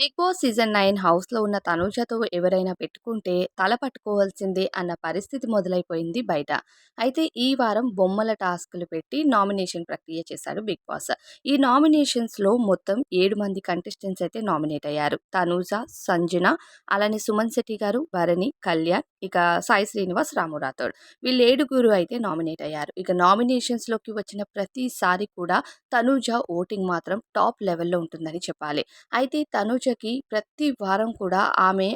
Big boss season nine హౌస్లో ఉన్న తనూజతో ఎవరైనా పెట్టుకుంటే తల పట్టుకోవాల్సిందే అన్న పరిస్థితి మొదలైపోయింది బయట. అయితే ఈ వారం బొమ్మల టాస్క్లు పెట్టి నామినేషన్ ప్రక్రియ చేశాడు బిగ్ బాస్. ఈ నామినేషన్స్లో మొత్తం ఏడు మంది కంటెస్టెంట్స్ అయితే నామినేట్ అయ్యారు. తనూజ సంజన అలానే సుమన్ శెట్టి గారు భరణి కళ్యాణ్ ఇక సాయి శ్రీనివాస్ రాము రాథోడ్. వీళ్ళు ఏడుగురు అయితే నామినేట్ అయ్యారు. ఇక నామినేషన్స్లోకి వచ్చిన ప్రతిసారి కూడా తనూజ ఓటింగ్ మాత్రం టాప్ లెవెల్లో ఉంటుందని చెప్పాలి. అయితే పరీక్షకి ప్రతి వారం కూడా ఆమె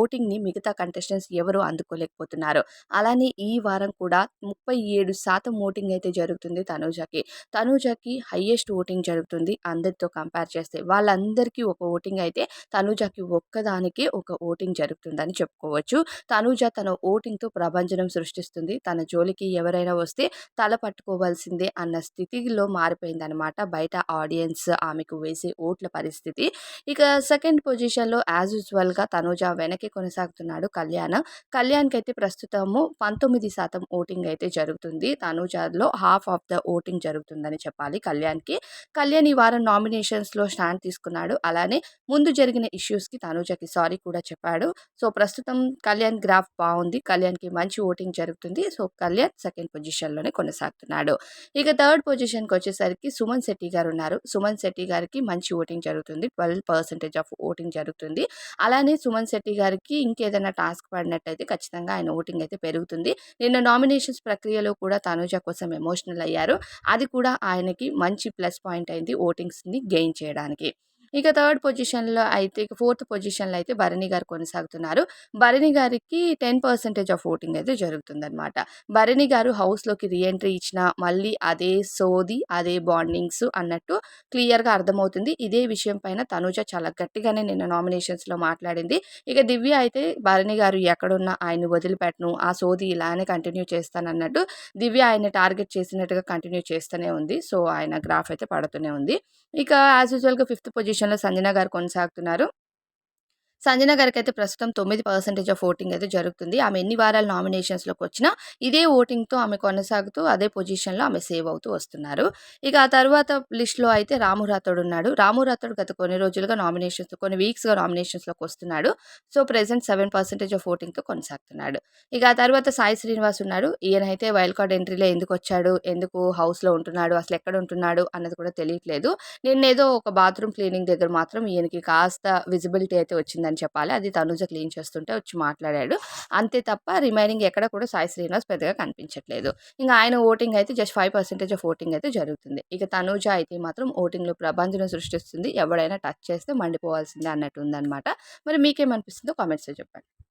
ఓటింగ్ని మిగతా కంటెస్టెంట్స్ ఎవరు అందుకోలేకపోతున్నారు. అలానే ఈ వారం కూడా ముప్పై ఏడు శాతం ఓటింగ్ అయితే జరుగుతుంది తనూజకి. తనూజకి హయ్యెస్ట్ ఓటింగ్ జరుగుతుంది అందరితో కంపేర్ చేస్తే. వాళ్ళందరికీ ఒక ఓటింగ్ అయితే తనూజకి ఒక్కదానికే ఒక ఓటింగ్ జరుగుతుందని చెప్పుకోవచ్చు. తనూజ తన ఓటింగ్తో ప్రభంజనం సృష్టిస్తుంది. తన జోలికి ఎవరైనా వస్తే తల పట్టుకోవాల్సిందే అన్న స్థితిలో మారిపోయిందనమాట బయట ఆడియన్స్ ఆమెకు వేసే ఓట్ల పరిస్థితి. ఇక సెకండ్ సెకండ్ పొజిషన్లో యాజ్ యూజువల్గా తనూజ వెనక్కి కొనసాగుతున్నాడు కళ్యాణ్. కళ్యాణ్కి అయితే ప్రస్తుతము పంతొమ్మిది శాతం ఓటింగ్ అయితే జరుగుతుంది. తనూజలో హాఫ్ ఆఫ్ ద ఓటింగ్ జరుగుతుందని చెప్పాలి కళ్యాణ్కి. కళ్యాణ్ ఈ వారం నామినేషన్స్లో స్టాండ్ తీసుకున్నాడు. అలానే ముందు జరిగిన ఇష్యూస్కి తనూజకి సారీ కూడా చెప్పాడు. సో ప్రస్తుతం కళ్యాణ్ గ్రాఫ్ బాగుంది. కళ్యాణ్కి మంచి ఓటింగ్ జరుగుతుంది. సో కళ్యాణ్ సెకండ్ పొజిషన్లోనే కొనసాగుతున్నాడు. ఇక థర్డ్ పొజిషన్కి వచ్చేసరికి సుమన్ శెట్టి గారు ఉన్నారు. సుమన్ శెట్టి గారికి మంచి ఓటింగ్ జరుగుతుంది. ట్వెల్వ్ పర్సెంటేజ్ ఆఫ్ ఓటింగ్ జరుగుతుంది. అలానే సుమన్ శెట్టి గారికి ఇంకేదైనా టాస్క్ పడినట్టయితే ఖచ్చితంగా ఆయన ఓటింగ్ అయితే పెరుగుతుంది. నిన్న నామినేషన్స్ ప్రక్రియలో కూడా తనూజ కోసం ఎమోషనల్ అయ్యారు. అది కూడా ఆయనకి మంచి ప్లస్ పాయింట్ అయింది ఓటింగ్స్ని గెయిన్ చేయడానికి. ఇక థర్డ్ పొజిషన్లో అయితే ఇక ఫోర్త్ పొజిషన్లో అయితే భరణి గారు కొనసాగుతున్నారు. భరణి గారికి టెన్ పర్సెంటేజ్ ఆఫ్ ఓటింగ్ అయితే జరుగుతుందన్నమాట. భరణి గారు హౌస్లోకి రీఎంట్రీ ఇచ్చిన మళ్ళీ అదే సోది అదే బాండింగ్స్ అన్నట్టు క్లియర్గా అర్థమవుతుంది. ఇదే విషయం పైన తనుజ చాలా గట్టిగానే నిన్న నామినేషన్స్లో మాట్లాడింది. ఇక దివ్య అయితే భరణి గారు ఎక్కడున్నా ఆయన వదిలిపెట్టను ఆ సోది ఇలానే కంటిన్యూ చేస్తానన్నట్టు దివ్య ఆయన టార్గెట్ చేసినట్టుగా కంటిన్యూ చేస్తూనే ఉంది. సో ఆయన గ్రాఫ్ అయితే పడుతూనే ఉంది. ఇక యాజ్ యూజువల్గా ఫిఫ్త్ పొజిషన్ పొజిషన్లో సంజన గారు కొనసాగుతున్నారు. సంజన గారికి అయితే ప్రస్తుతం తొమ్మిది పర్సెంటేజ్ ఆఫ్ ఓటింగ్ అయితే జరుగుతుంది. ఆమె ఎన్ని వారాల నామినేషన్స్లోకి వచ్చినా ఇదే ఓటింగ్తో ఆమె కొనసాగుతూ అదే పొజిషన్లో ఆమె సేవ్ అవుతూ వస్తున్నారు. ఇక ఆ తర్వాత లిస్ట్లో అయితే రాము రాథోడ్ ఉన్నాడు. రాము రాథోడ్ గత కొన్ని రోజులుగా నామినేషన్స్ కొన్ని వీక్స్గా నామినేషన్స్లోకి వస్తున్నాడు. So present seven percentage of ఓటింగ్తో కొనసాగుతున్నాడు. ఇక ఆ తర్వాత సాయి శ్రీనివాస్ ఉన్నాడు. ఈయన అయితే వైల్డ్ కార్డ్ ఎంట్రీలో ఎందుకు వచ్చాడు? ఎందుకు హౌస్లో ఉంటున్నాడు? అసలు ఎక్కడ ఉంటున్నాడు? అన్నది కూడా తెలియట్లేదు. నిన్నేదో ఒక బాత్రూమ్ క్లీనింగ్ దగ్గర మాత్రం ఈయనకి కాస్త విజిబిలిటీ అయితే వచ్చిందని అని చెప్పాలి. అది తనుజ క్లీన్ చేస్తుంటే వచ్చి మాట్లాడాడు. అంతే తప్ప రిమైనింగ్ ఎక్కడ కూడా సాయి శ్రీనివాస్ పెద్దగా కనిపించట్లేదు. ఇంకా ఆయన ఓటింగ్ అయితే just five percentage of voting అయితే జరుగుతుంది. ఇక తనుజ అయితే మాత్రం ఓటింగ్లో ప్రభంజనం సృష్టిస్తుంది. ఎవడైనా టచ్ చేస్తే మండిపోవాల్సిందే అన్నట్టు ఉందన్నమాట. మరి మీకేమనిపిస్తుందో కామెంట్స్లో చెప్పండి.